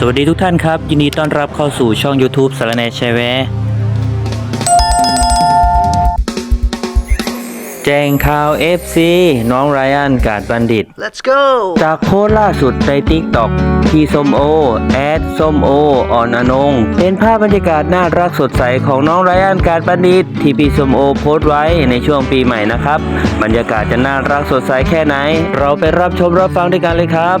สวัสดีทุกท่านครับ ยินดีต้อนรับเข้าสู่ช่อง YouTube สารแหนแชร์แวร์แจ้งข่าว FC น้องไรอันกาดบัณฑิต Let's go จากโพสต์ล่าสุดใน t ิ k t o k ที่ส้มโอ แอดส้มโออ่อนอนง เป็นภาพบรรยากาศน่ารักสดใสของน้องไรอันการบัณฑิต ที่พี่ส้มโอโพสต์ไว้ในช่วงปีใหม่นะครับ บรรยากาศจะน่ารักสดใสแค่ไหน เราไปรับชมรับฟังด้วยกันเลยครับ